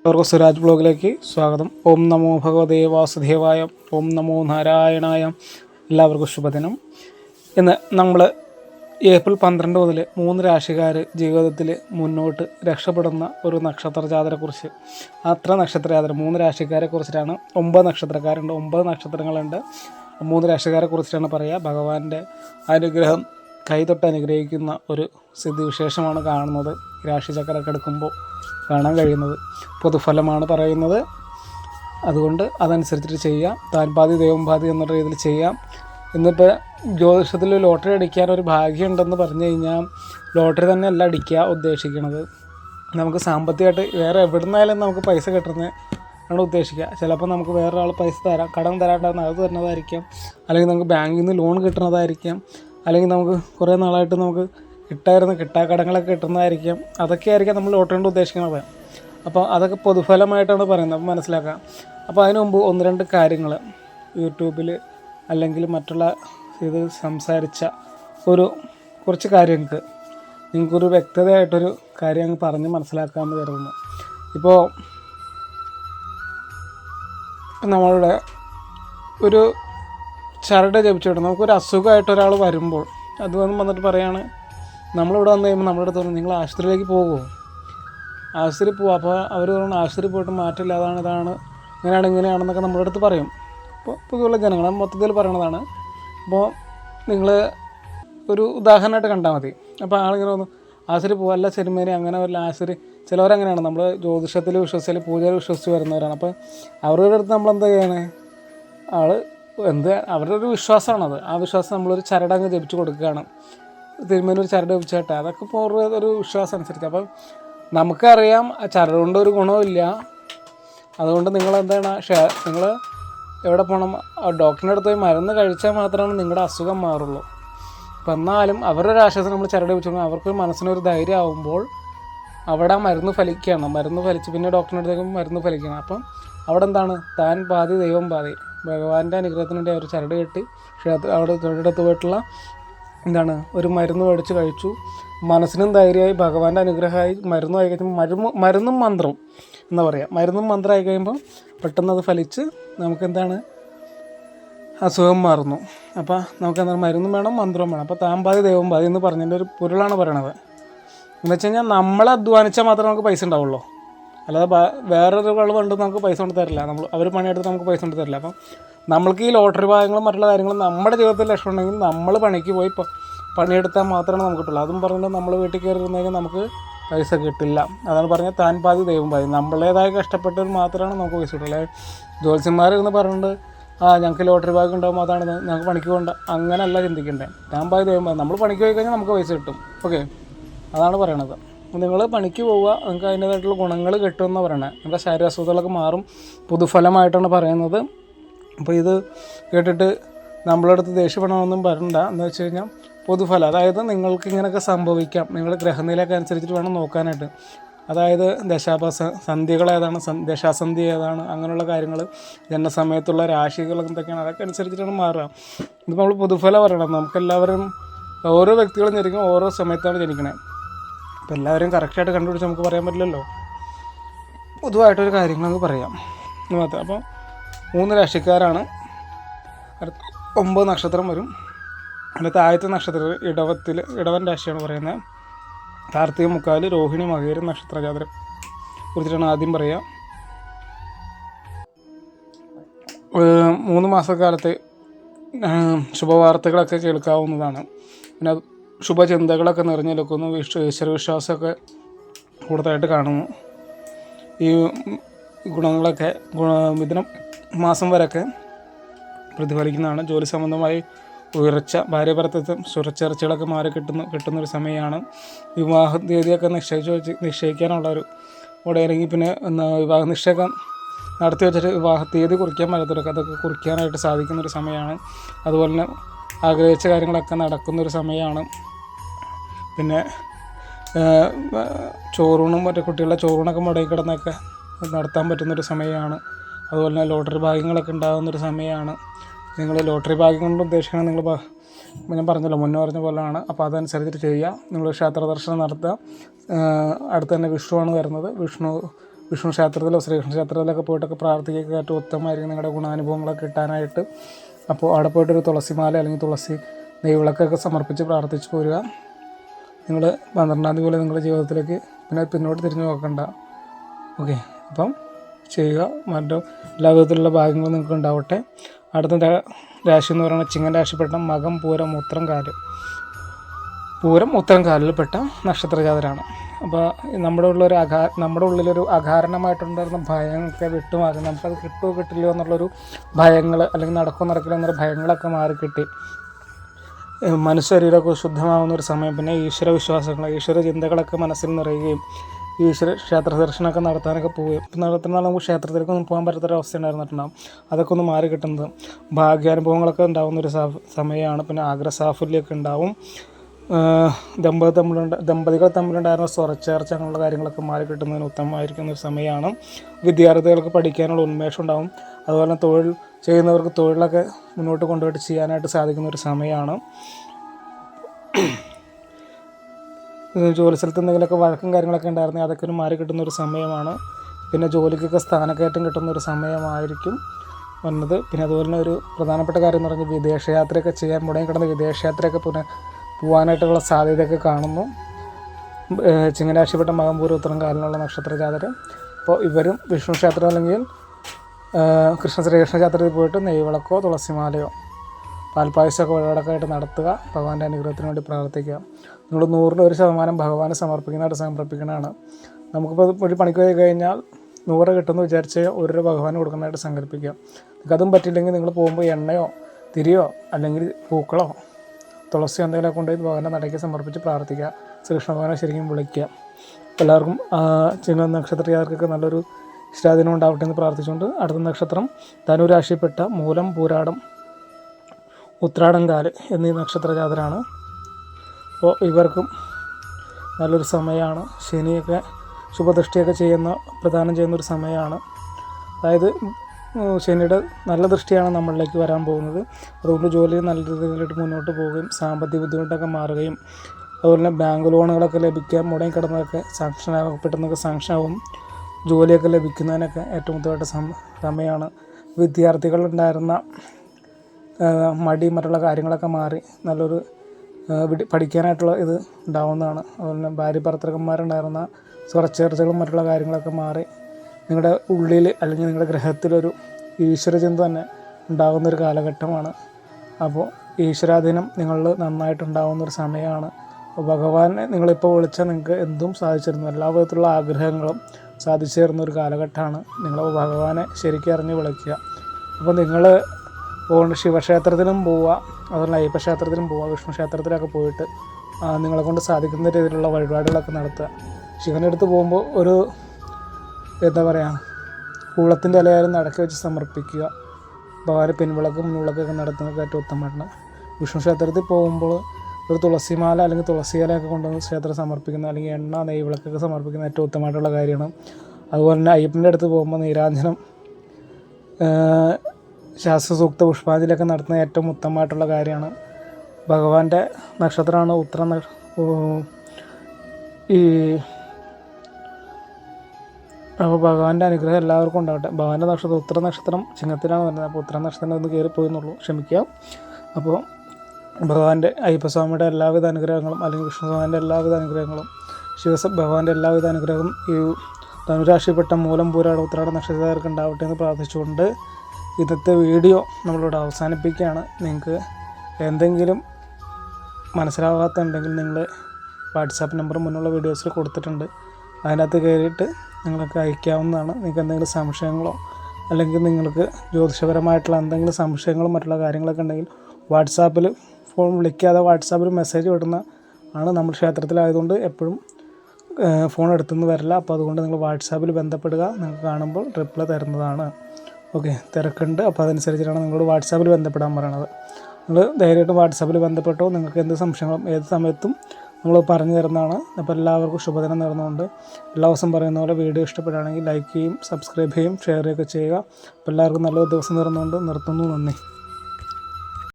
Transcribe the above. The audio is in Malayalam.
എല്ലാവർക്കും സുരാജ് ബ്ലോഗിലേക്ക് സ്വാഗതം. ഓം നമോ ഭഗവതേ വാസുദേവായ ഓം നമോ നാരായണായ. എല്ലാവർക്കും ശുഭദിനം. ഇന്ന് നമ്മൾ ഏപ്രിൽ പന്ത്രണ്ട് മുതൽ മൂന്ന് രാശിക്കാർ ജീവിതത്തിൽ മുന്നോട്ട് രക്ഷപ്പെടുന്ന ഒരു നക്ഷത്ര ജാതരെക്കുറിച്ച് അത്ര നക്ഷത്ര ജാതര മൂന്ന് രാശിക്കാരെ കുറിച്ചിട്ടാണ്. ഒമ്പത് നക്ഷത്രക്കാരുണ്ട് ഒമ്പത് നക്ഷത്രങ്ങളുണ്ട്. മൂന്ന് രാശിക്കാരെ കുറിച്ചിട്ടാണ് പറയുക ഭഗവാന്റെ അനുഗ്രഹം കൈതൊട്ട് അനുഗ്രഹിക്കുന്ന ഒരു സ്ഥിതിവിശേഷമാണ് കാണുന്നത്. രാശിചക്രമൊക്കെ എടുക്കുമ്പോൾ കാണാൻ കഴിയുന്നത്. പൊതുഫലമാണ് പറയുന്നത്. അതുകൊണ്ട് അതനുസരിച്ചിട്ട് ചെയ്യാം. താൻ പാതി ദൈവം പാതി എന്നുള്ള രീതിയിൽ ചെയ്യാം. ഇന്നിപ്പോൾ ജ്യോതിഷത്തിൽ ലോട്ടറി അടിക്കാൻ ഒരു ഭാഗ്യമുണ്ടെന്ന് പറഞ്ഞു കഴിഞ്ഞാൽ ലോട്ടറി തന്നെ അല്ല അടിക്കുക ഉദ്ദേശിക്കുന്നത് നമുക്ക് സാമ്പത്തികമായിട്ട് വേറെ എവിടെ നിന്നായാലും നമുക്ക് പൈസ കിട്ടുന്നത് ആണ് ഉദ്ദേശിക്കുക. ചിലപ്പോൾ നമുക്ക് വേറൊരാൾ പൈസ തരാം കടം തരാണ്ടാകുന്ന അത് തരുന്നതായിരിക്കാം. അല്ലെങ്കിൽ നമുക്ക് ബാങ്കിൽ നിന്ന് ലോൺ കിട്ടുന്നതായിരിക്കാം. അല്ലെങ്കിൽ നമുക്ക് കുറേ നാളായിട്ട് നമുക്ക് കിട്ടായിരുന്ന കിട്ടാക്കടങ്ങളൊക്കെ കിട്ടുന്നതായിരിക്കും. അതൊക്കെ ആയിരിക്കാം നമ്മൾ ലോട്ടറി ഉദ്ദേശിക്കുന്നത് അപ്പോൾ അതൊക്കെ പൊതുഫലമായിട്ടാണ് പറയുന്നത്. അപ്പോൾ മനസ്സിലാക്കാം. അപ്പോൾ അതിനു മുമ്പ് ഒന്ന് രണ്ട് കാര്യങ്ങൾ യൂട്യൂബിൽ അല്ലെങ്കിൽ മറ്റുള്ള ഇത് സംസാരിച്ച ഒരു കുറച്ച് കാര്യങ്ങൾക്ക് നിങ്ങൾക്കൊരു വ്യക്തതയായിട്ടൊരു കാര്യം അങ്ങ് പറഞ്ഞ് മനസ്സിലാക്കാമെന്ന് കരുതുന്നു. ഇപ്പോൾ നമ്മളുടെ ഒരു ചരട് ജപിച്ചിട്ട് നമുക്കൊരു അസുഖമായിട്ട് ഒരാൾ വരുമ്പോൾ അത് വന്ന് വന്നിട്ട് പറയാണ് നമ്മളിവിടെ വന്നു കഴിയുമ്പോൾ നമ്മുടെ അടുത്ത് നിങ്ങൾ ആശുപത്രിയിലേക്ക് പോകുമോ ആശുപത്രി പോകും അപ്പോൾ അവർ പറഞ്ഞു ആശുപത്രി പോയിട്ട് മാറ്റമില്ല. അതാണ് ഇതാണ് ഇങ്ങനെയാണ് ഇങ്ങനെയാണെന്നൊക്കെ നമ്മുടെ അടുത്ത് പറയും. അപ്പോൾ പൊതുവെയുള്ള ജനങ്ങൾ മൊത്തത്തിൽ പറയണതാണ്. അപ്പോൾ നിങ്ങൾ ഒരു ഉദാഹരണമായിട്ട് കണ്ടാൽ മതി. അപ്പോൾ ആളിങ്ങനെ ഒന്ന് ആശുപത്രി അല്ല സിനിമേനെ അങ്ങനെ വല്ല ആശുപത്രി. ചിലവരങ്ങനെയാണ്. നമ്മൾ ജ്യോതിഷത്തിൽ വിശ്വസിച്ചാൽ പൂജയിൽ വിശ്വസിച്ച് വരുന്നവരാണ്. അപ്പോൾ അവരുടെ അടുത്ത് നമ്മൾ എന്താ ചെയ്യണേ? ആൾ എന്ത് അവരുടെ ഒരു വിശ്വാസമാണത്. ആ വിശ്വാസം നമ്മളൊരു ചരടങ്ങ് ജപിച്ചു കൊടുക്കുകയാണ്. തിരുമേനി ഒരു ചരട് വെച്ചാട്ടെ. അതൊക്കെ അവരുടെ ഒരു വിശ്വാസം അനുസരിച്ച്. അപ്പം നമുക്കറിയാം ആ ചരട് കൊണ്ട് ഒരു ഗുണമില്ല അതുകൊണ്ട് നിങ്ങൾ എന്താണ് നിങ്ങൾ എവിടെ പോകണം ഡോക്ടറിന്റെ അടുത്ത് പോയി മരുന്ന് കഴിച്ചാൽ മാത്രമാണ് നിങ്ങളുടെ അസുഖം മാറുള്ളൂ. അപ്പം എന്നാലും അവരൊരു ആശ്വാസം നമ്മൾ ചരട് വെച്ചു അവർക്ക് മനസ്സിനൊരു ധൈര്യം ആവുമ്പോൾ അവിടെ മരുന്ന് ഫലിക്കുകയാണ്. മരുന്ന് ഫലിച്ച് പിന്നെ ഡോക്ടറിന്റെ അടുത്തേക്ക് മരുന്ന് ഫലിക്കണം അപ്പം അവിടെ എന്താണ് താൻ പാതി ദൈവം പാതി. ഭഗവാന്റെ അനുഗ്രഹത്തിന് വേണ്ടി അവർ ചരട് കെട്ടി ക്ഷേത്ര അവിടെ തൊഴിലെടുത്ത് പോയിട്ടുള്ള എന്താണ് ഒരു മരുന്ന് മേടിച്ച് കഴിച്ചു. മനസ്സിനും ധൈര്യമായി ഭഗവാന്റെ അനുഗ്രഹമായി മരുന്ന് ആയി കഴിയുമ്പോൾ മരുന്ന് മരുന്നും മന്ത്രവും എന്താ പറയുക മരുന്നും മന്ത്രം ആയി കഴിയുമ്പോൾ പെട്ടെന്ന് അത് ഫലിച്ച് നമുക്കെന്താണ് അസുഖം മാറുന്നു. അപ്പോൾ നമുക്ക് എന്താണ് മരുന്നും വേണം മന്ത്രവും വേണം. അപ്പോൾ താമ്പാതി ദൈവം പാതി എന്ന് പറഞ്ഞതിന്റെ ഒരു പൊരുളാണ് പറയണത്. എന്ന് വെച്ച് കഴിഞ്ഞാൽ നമ്മൾ അധ്വാനിച്ചാൽ മാത്രമേ നമുക്ക് പൈസ ഉണ്ടാവുള്ളൂ. അല്ലാതെ വേറൊരു വേറൊരു ഉണ്ട് നമുക്ക് പൈസ കൊണ്ട് തരില്ല. നമ്മൾ അവർ പണിയെടുത്ത് നമുക്ക് പൈസ കൊണ്ട് തരില്ല. അപ്പം നമ്മൾക്ക് ഈ ലോട്ടറി ഭാഗങ്ങളും മറ്റുള്ള കാര്യങ്ങളും നമ്മുടെ ജീവിതത്തിൽ ലക്ഷ്യമുണ്ടെങ്കിൽ നമ്മൾ പണിക്ക് പോയി പണിയെടുത്താൽ മാത്രമേ നമുക്ക് കിട്ടുള്ളൂ. അതും പറഞ്ഞിട്ട് നമ്മൾ വീട്ടിൽ കയറി ഇരുന്നെങ്കിൽ നമുക്ക് പൈസ കിട്ടില്ല. അതാണ് പറഞ്ഞാൽ താൻ പാതി ദൈവം പാതി. നമ്മളേതായ കഷ്ടപ്പെട്ടവർ മാത്രമാണ് നമുക്ക് പൈസ കിട്ടുള്ളൂ. എന്ന് പറഞ്ഞിട്ട് ആ ഞങ്ങൾക്ക് ലോട്ടറി ഭാഗം ഉണ്ടാകുമ്പോൾ അതാണ് ഞങ്ങൾക്ക് പണിക്ക് പോകണ്ട. അങ്ങനെയല്ല ചിന്തിക്കണ്ടേ താൻ പാതി ദൈവം പാതി. നമ്മൾ പണിക്ക് പോയി കഴിഞ്ഞാൽ നമുക്ക് പൈസ കിട്ടും. ഓക്കെ? അതാണ് പറയണത്. നിങ്ങൾ പണിക്ക് പോവുക നിങ്ങൾക്ക് അതിന്റേതായിട്ടുള്ള ഗുണങ്ങൾ കിട്ടുമെന്ന് പറയണത്. നിങ്ങളുടെ ശരീരാസ്വതകളൊക്കെ മാറും. പുതുഫലമായിട്ടാണ് പറയുന്നത്. അപ്പോൾ ഇത് കേട്ടിട്ട് നമ്മളെ അടുത്ത് ദേഷ്യപ്പെടണമെന്നും പറയണ്ട എന്ന് വെച്ച് കഴിഞ്ഞാൽ പൊതുഫലം അതായത് നിങ്ങൾക്ക് ഇങ്ങനെയൊക്കെ സംഭവിക്കാം. നിങ്ങൾ ഗ്രഹനിലയൊക്കെ അനുസരിച്ചിട്ട് വേണം നോക്കാനായിട്ട്. അതായത് ദശാപസ സന്ധികൾ ഏതാണ് സന്- ദശാസന്ധി ഏതാണ് അങ്ങനെയുള്ള കാര്യങ്ങൾ ജനസമയത്തുള്ള രാശികൾ എന്തൊക്കെയാണ് അതൊക്കെ അനുസരിച്ചിട്ടാണ് മാറുക. ഇത് നമ്മൾ പൊതുഫലം പറയണം. നമുക്കെല്ലാവരും ഓരോ വ്യക്തികളും ജനിക്കും ഓരോ സമയത്താണ് ജനിക്കണേ. അപ്പോൾ എല്ലാവരും കറക്റ്റായിട്ട് കണ്ടുപിടിച്ച് നമുക്ക് പറയാൻ പറ്റില്ലല്ലോ. പൊതുവായിട്ടൊരു കാര്യങ്ങൾ നമുക്ക് പറയാം. മാത്രം. അപ്പോൾ മൂന്ന് രാശിക്കാരാണ്. ഒമ്പത് നക്ഷത്രം വരും. അതിന്റെ താഴത്തെ നക്ഷത്രം ഇടവത്തിൽ ഇടവൻ രാശിയാണ് പറയുന്നത്. കാർത്തിക മുക്കാൽ രോഹിണി മകേരം നക്ഷത്ര ജാതരം കുറിച്ചിട്ടാണ് ആദ്യം പറയുക മൂന്ന് മാസക്കാലത്തെ ശുഭവാർത്തകളൊക്കെ കേൾക്കാവുന്നതാണ്. പിന്നെ ശുഭചിന്തകളൊക്കെ നിറഞ്ഞു നിൽക്കുന്നു വിശ്വ ഈശ്വരവിശ്വാസമൊക്കെ കൂടുതലായിട്ട് കാണുന്നു. ഈ ഗുണങ്ങളൊക്കെ ഗുണ മിഥുനം മാസം വരെയൊക്കെ പ്രതിഫലിക്കുന്നതാണ്. ജോലി സംബന്ധമായി ഉയർച്ച ഭാര്യഭർത്തത്വം സുരച്ചേർച്ചകളൊക്കെ മാറി കിട്ടുന്ന കിട്ടുന്നൊരു സമയമാണ്. വിവാഹ തീയതിയൊക്കെ നിശ്ചയിച്ച് വെച്ച് നിശ്ചയിക്കാനുള്ള ഒരു ഇവിടെ ഇറങ്ങി പിന്നെ വിവാഹ നിശ്ചയം നടത്തി വെച്ചിട്ട് വിവാഹ തീയതി കുറിക്കാൻ പറ്റത്തില്ല അതൊക്കെ കുറിക്കാനായിട്ട് സാധിക്കുന്നൊരു സമയമാണ്. അതുപോലെ തന്നെ ആഗ്രഹിച്ച കാര്യങ്ങളൊക്കെ നടക്കുന്നൊരു സമയമാണ്. പിന്നെ ചോറൂണും മറ്റേ കുട്ടികളുടെ ചോറൂണൊക്കെ മുടങ്ങി കിടന്നൊക്കെ നടത്താൻ പറ്റുന്നൊരു സമയമാണ്. അതുപോലെ തന്നെ ലോട്ടറി ഭാഗ്യങ്ങളൊക്കെ ഉണ്ടാകുന്നൊരു സമയമാണ്. നിങ്ങൾ ലോട്ടറി ഭാഗ്യം കൊണ്ട് ഉദ്ദേശിക്കണം നിങ്ങൾ ഞാൻ പറഞ്ഞല്ലോ മുന്നേ പറഞ്ഞ പോലെയാണ് അപ്പോൾ അതനുസരിച്ചിട്ട് ചെയ്യുക. നിങ്ങൾ ക്ഷേത്ര ദർശനം നടത്തുക. അടുത്ത് തന്നെ വിഷ്ണുവാണ് വരുന്നത്. വിഷ്ണു വിഷ്ണു ക്ഷേത്രത്തിലോ ശ്രീകൃഷ്ണ ക്ഷേത്രത്തിലൊക്കെ പോയിട്ടൊക്കെ പ്രാർത്ഥിക്കുക ഏറ്റവും ഉത്തമമായിരിക്കും നിങ്ങളുടെ ഗുണാനുഭവങ്ങളൊക്കെ കിട്ടാനായിട്ട്. അപ്പോൾ അവിടെ പോയിട്ടൊരു തുളസിമാല അല്ലെങ്കിൽ തുളസി നെയ്വിളക്കൊക്കെ സമർപ്പിച്ച് പ്രാർത്ഥിച്ച് പോരുക. നിങ്ങൾ പന്ത്രണ്ടാം തീയതി പോലെ നിങ്ങളുടെ ജീവിതത്തിലേക്ക് പിന്നെ പിന്നോട്ട് തിരിഞ്ഞു നോക്കണ്ട. ഓക്കെ. അപ്പം ചെയ്യുക. മറ്റു എല്ലാ വിധത്തിലുള്ള ഭാഗ്യങ്ങളും നിങ്ങൾക്ക് ഉണ്ടാവട്ടെ. അടുത്ത രാശി എന്ന് പറയുന്നത് ചിങ്ങൻ രാശിപ്പെട്ട മകം പൂരം ഉത്രം കാൽ. പൂരം ഉത്തരം കാലിൽപ്പെട്ട നക്ഷത്രജാതരാണ്. അപ്പോൾ നമ്മുടെ ഉള്ളൊരു അകാ നമ്മുടെ ഉള്ളിലൊരു അകാരണമായിട്ടുണ്ടായിരുന്ന ഭയങ്ങളൊക്കെ വിട്ടുമാറി. നമുക്കത് കിട്ടുമോ കിട്ടില്ലയോ എന്നുള്ളൊരു ഭയങ്ങൾ അല്ലെങ്കിൽ നടക്കുമോ നടക്കില്ല എന്നൊരു ഭയങ്ങളൊക്കെ മാറിക്കിട്ടി. കിട്ടി മനഃശരീരമൊക്കെ ശുദ്ധമാകുന്ന ഒരു സമയം പിന്നെ ഈശ്വര വിശ്വാസങ്ങൾ ഈശ്വര ചിന്തകളൊക്കെ മനസ്സിൽ നിറയുകയും ഈശ്വര ക്ഷേത്ര ദർശനമൊക്കെ നടത്താനൊക്കെ പോവുകയും നടത്തുന്ന നമുക്ക് ക്ഷേത്രത്തിലേക്കൊന്നും പോകാൻ പറ്റാത്തൊരവസ്ഥ ഉണ്ടായിരുന്നിട്ടുണ്ടാകും അതൊക്കെ ഒന്ന് മാറി കിട്ടുന്നത്. ഭാഗ്യാനുഭവങ്ങളൊക്കെ ഉണ്ടാകുന്ന ഒരു സമയമാണ്. പിന്നെ ആഗ്രസാഫല്യമൊക്കെ ഉണ്ടാവും. ദമ്പതി തമ്മിലുണ്ട ദമ്പതികൾ തമ്മിലുണ്ടായിരുന്ന സ്വരച്ചേർച്ച അങ്ങനെയുള്ള കാര്യങ്ങളൊക്കെ മാറി കിട്ടുന്നതിന് ഉത്തമമായിരിക്കുന്ന ഒരു സമയമാണ്. വിദ്യാർത്ഥികൾക്ക് പഠിക്കാനുള്ള ഉന്മേഷം ഉണ്ടാവും. അതുപോലെ തൊഴിൽ ചെയ്യുന്നവർക്ക് തൊഴിലൊക്കെ മുന്നോട്ട് കൊണ്ടുപോയിട്ട് ചെയ്യാനായിട്ട് സാധിക്കുന്ന ഒരു സമയമാണ്. ജോലി സ്ഥലത്ത് എന്തെങ്കിലുമൊക്കെ വഴക്കും കാര്യങ്ങളൊക്കെ ഉണ്ടായിരുന്നെങ്കിൽ അതൊക്കെ ഒരു മാറി കിട്ടുന്ന ഒരു സമയമാണ്. പിന്നെ ജോലിക്കൊക്കെ സ്ഥാനക്കയറ്റം കിട്ടുന്ന ഒരു സമയമായിരിക്കും വന്നത്. പിന്നെ അതുപോലെ തന്നെ ഒരു പ്രധാനപ്പെട്ട കാര്യം എന്ന് പറഞ്ഞാൽ വിദേശയാത്രയൊക്കെ ചെയ്യാൻ മുടങ്ങി കിടന്ന വിദേശയാത്രയൊക്കെ പുനഃ പോകാനായിട്ടുള്ള സാധ്യതയൊക്കെ കാണുന്നു. ചിങ്ങരാശിപ്പെട്ട മകംപൂർ ഉത്തരം കാലിനുള്ള നക്ഷത്ര ജാതര് അപ്പോൾ ഇവരും വിഷ്ണു ക്ഷേത്രം അല്ലെങ്കിൽ കൃഷ്ണ ശ്രീകൃഷ്ണ ക്ഷേത്രത്തിൽ പോയിട്ട് നെയ്വിളക്കോ തുളസിമാലയോ പാൽപ്പായസമൊക്കെ വഴിപാടൊക്കെയായിട്ട് നടത്തുക. ഭഗവാന്റെ അനുഗ്രഹത്തിന് വേണ്ടി പ്രാർത്ഥിക്കുക. നിങ്ങൾ നൂറിൽ ഒരു ശതമാനം ഭഗവാനെ സമർപ്പിക്കുന്നതായിട്ട് സമർപ്പിക്കുന്നതാണ് നമുക്കിപ്പോൾ ഒരു പണിക്ക് പോയി കഴിഞ്ഞാൽ നൂറ് കിട്ടുമെന്ന് വിചാരിച്ച് ഒരു രൂപ ഭഗവാന് കൊടുക്കുന്നതായിട്ട് സങ്കല്പിക്കുക. നിങ്ങൾക്ക് അതും പറ്റില്ലെങ്കിൽ നിങ്ങൾ പോകുമ്പോൾ എണ്ണയോ തിരിയോ അല്ലെങ്കിൽ പൂക്കളോ തുളസിയോ എന്തെങ്കിലും കൊണ്ടുപോയി ഭഗവാന്റെ നടയ്ക്ക് സമർപ്പിച്ച് പ്രാർത്ഥിക്കുക. ശ്രീകൃഷ്ണ ഭഗവാനെ ശരിക്കും വിളിക്കുക. എല്ലാവർക്കും ചിങ്ങ നക്ഷത്രയാർക്കൊക്കെ നല്ലൊരു ഇഷ്ടാദിനം ഉണ്ടാവട്ടെ എന്ന് പ്രാർത്ഥിച്ചുകൊണ്ട് അടുത്ത നക്ഷത്രം ധനുരാശിപ്പെട്ട മൂലം പൂരാടം ഉത്രാടംകാൽ എന്നീ നക്ഷത്രജാതരാണ്. അപ്പോൾ ഇവർക്കും നല്ലൊരു സമയമാണ്. ശനിയൊക്കെ ശുഭദൃഷ്ടിയൊക്കെ ചെയ്യുന്ന പ്രദാനം ചെയ്യുന്ന ഒരു സമയമാണ്. അതായത് ശനിയുടെ നല്ല ദൃഷ്ടിയാണ് നമ്മളിലേക്ക് വരാൻ പോകുന്നത്. അതുകൊണ്ട് ജോലി നല്ല രീതിയിലായിട്ട് മുന്നോട്ട് പോവുകയും സാമ്പത്തിക ബുദ്ധിമുട്ടൊക്കെ മാറുകയും അതുപോലെ തന്നെ ബാങ്ക് ലോണുകളൊക്കെ ലഭിക്കാൻ മുടങ്ങി കിടന്നതൊക്കെ സാങ്ഷനാകും പെട്ടെന്നൊക്കെ സാങ്ഷനാകും ജോലിയൊക്കെ ലഭിക്കുന്നതിനൊക്കെ ഏറ്റവും സം- സമയമാണ്. വിദ്യാർത്ഥികളുണ്ടായിരുന്ന മടി മറ്റുള്ള കാര്യങ്ങളൊക്കെ മാറി നല്ലൊരു പഠിക്കാനായിട്ടുള്ള ഇത് ഉണ്ടാവുന്നതാണ്. അതുപോലെ ഭാര്യ ഭർത്തകന്മാരുണ്ടായിരുന്ന സ്വരച്ചേർച്ചകളും മറ്റുള്ള കാര്യങ്ങളൊക്കെ മാറി നിങ്ങളുടെ ഉള്ളിൽ അല്ലെങ്കിൽ നിങ്ങളുടെ ഗ്രഹത്തിലൊരു ഈശ്വരചിന്ത തന്നെ ഉണ്ടാകുന്ന ഒരു കാലഘട്ടമാണ്. അപ്പോൾ ഈശ്വരാധീനം നിങ്ങളിൽ നന്നായിട്ടുണ്ടാകുന്ന ഒരു സമയമാണ്. അപ്പോൾ ഭഗവാനെ നിങ്ങളിപ്പോൾ വിളിച്ചാൽ നിങ്ങൾക്ക് എന്തും സാധിച്ചിരുന്നു. എല്ലാ വിധത്തിലുള്ള ആഗ്രഹങ്ങളും സാധിച്ചു തരുന്ന ഒരു കാലഘട്ടമാണ്. നിങ്ങൾ ഭഗവാനെ ശരിക്കും അറിഞ്ഞ് വിളിക്കുക. അപ്പോൾ നിങ്ങൾ പോകുന്ന ശിവക്ഷേത്രത്തിലും പോവുക അതുപോലെ അയ്യപ്പ ക്ഷേത്രത്തിലും പോവുക വിഷ്ണു ക്ഷേത്രത്തിലൊക്കെ പോയിട്ട് നിങ്ങളെ കൊണ്ട് സാധിക്കുന്ന രീതിയിലുള്ള വഴിപാടുകളൊക്കെ നടത്തുക. ശിവന്റെ അടുത്ത് പോകുമ്പോൾ ഒരു എന്താ പറയുക കൂളത്തിന്റെ ഇലയായാലും നടക്കി വെച്ച് സമർപ്പിക്കുക. ഭഗവാന് പിൻവിളക്കും മുൻവിളക്കൊക്കെ നടത്തുന്നതൊക്കെ ഏറ്റവും ഉത്തമമാണ്. വിഷ്ണു ക്ഷേത്രത്തിൽ പോകുമ്പോൾ ഒരു തുളസിമാല അല്ലെങ്കിൽ തുളസി ഇലയൊക്കെ കൊണ്ടുവന്ന് ക്ഷേത്രം സമർപ്പിക്കുന്ന അല്ലെങ്കിൽ എണ്ണ നെയ്യ് വിളക്കൊക്കെ സമർപ്പിക്കുന്ന ഏറ്റവും ഉത്തമമായിട്ടുള്ള കാര്യമാണ്. അതുപോലെ തന്നെ അയ്യപ്പന്റെ അടുത്ത് പോകുമ്പോൾ നീരാഞ്ജനം ശാസ്ത്രസൂക്ത പുഷ്പാഞ്ജലിയൊക്കെ നടത്തുന്ന ഏറ്റവും ഉത്തമമായിട്ടുള്ള കാര്യമാണ്. ഭഗവാന്റെ നക്ഷത്രമാണ് ഉത്തര ഈ അപ്പോൾ ഭഗവാന്റെ അനുഗ്രഹം എല്ലാവർക്കും ഉണ്ടാവട്ടെ. ഭഗവാന്റെ നക്ഷത്രം ഉത്തര നക്ഷത്രം ചിങ്ങത്തിലാണ് വരുന്നത്. അപ്പോൾ ഉത്തര നക്ഷത്രം ഒന്ന് കയറിപ്പോയെന്നുള്ളൂ ക്ഷമിക്കുക അപ്പോൾ ഭഗവാന്റെ അയ്യപ്പസ്വാമിയുടെ എല്ലാവിധ അനുഗ്രഹങ്ങളും അല്ലെങ്കിൽ വിഷ്ണുസ്വാമിന്റെ എല്ലാവിധ അനുഗ്രഹങ്ങളും ശിവ ഭഗവാന്റെ എല്ലാവിധ അനുഗ്രഹവും ഈ ധനുരാശിപ്പെട്ട മൂലം പൂരാട ഉത്തരാട നക്ഷത്രക്കാർക്ക് ഉണ്ടാവട്ടെ എന്ന് പ്രാർത്ഥിച്ചുകൊണ്ട് ഇന്നത്തെ വീഡിയോ നമ്മളിവിടെ അവസാനിപ്പിക്കുകയാണ്. നിങ്ങൾക്ക് എന്തെങ്കിലും മനസ്സിലാവാത്തുണ്ടെങ്കിൽ നിങ്ങൾ വാട്സാപ്പ് നമ്പർ മുന്നുള്ള വീഡിയോസിൽ കൊടുത്തിട്ടുണ്ട്. അതിനകത്ത് കയറിയിട്ട് നിങ്ങൾക്ക് അയക്കാവുന്നതാണ്. നിങ്ങൾക്ക് എന്തെങ്കിലും സംശയങ്ങളോ അല്ലെങ്കിൽ നിങ്ങൾക്ക് ജ്യോതിഷപരമായിട്ടുള്ള എന്തെങ്കിലും സംശയങ്ങളോ മറ്റുള്ള കാര്യങ്ങളൊക്കെ ഉണ്ടെങ്കിൽ വാട്സാപ്പിൽ ഫോൺ വിളിക്കാതെ വാട്സാപ്പിൽ മെസ്സേജ് വിടുന്ന ആണ് നമ്മൾ ക്ഷേത്രത്തിലായതുകൊണ്ട് എപ്പോഴും ഫോൺ എടുത്തുനിന്ന് വരില്ല. അപ്പോൾ അതുകൊണ്ട് നിങ്ങൾ വാട്സാപ്പിൽ ബന്ധപ്പെടുക. നിങ്ങൾക്ക് കാണുമ്പോൾ റിപ്ലൈ തരുന്നതാണ്. ഓക്കെ തിരക്കുണ്ട്. അപ്പോൾ അതനുസരിച്ചിട്ടാണ് നിങ്ങളോട് വാട്സാപ്പിൽ ബന്ധപ്പെടാൻ പറയണത്. നിങ്ങൾ ധൈര്യമായിട്ട് വാട്സാപ്പിൽ ബന്ധപ്പെട്ടോ നിങ്ങൾക്ക് എന്ത് സംശയങ്ങളും ഏത് സമയത്തും നമ്മൾ പറഞ്ഞു തരുന്നതാണ്. അപ്പോൾ എല്ലാവർക്കും ശുഭദിനം നേർന്നുകൊണ്ട് എല്ലാ ദിവസം പറയുന്ന പോലെ വീഡിയോ ഇഷ്ടപ്പെടുകയാണെങ്കിൽ ലൈക്ക് ചെയ്യും സബ്സ്ക്രൈബ് ചെയ്യും ഷെയർ ചെയ്യുക. അപ്പോൾ എല്ലാവർക്കും നല്ലൊരു ദിവസം നേർന്നുകൊണ്ട് നിർത്തുന്നു. നന്ദി.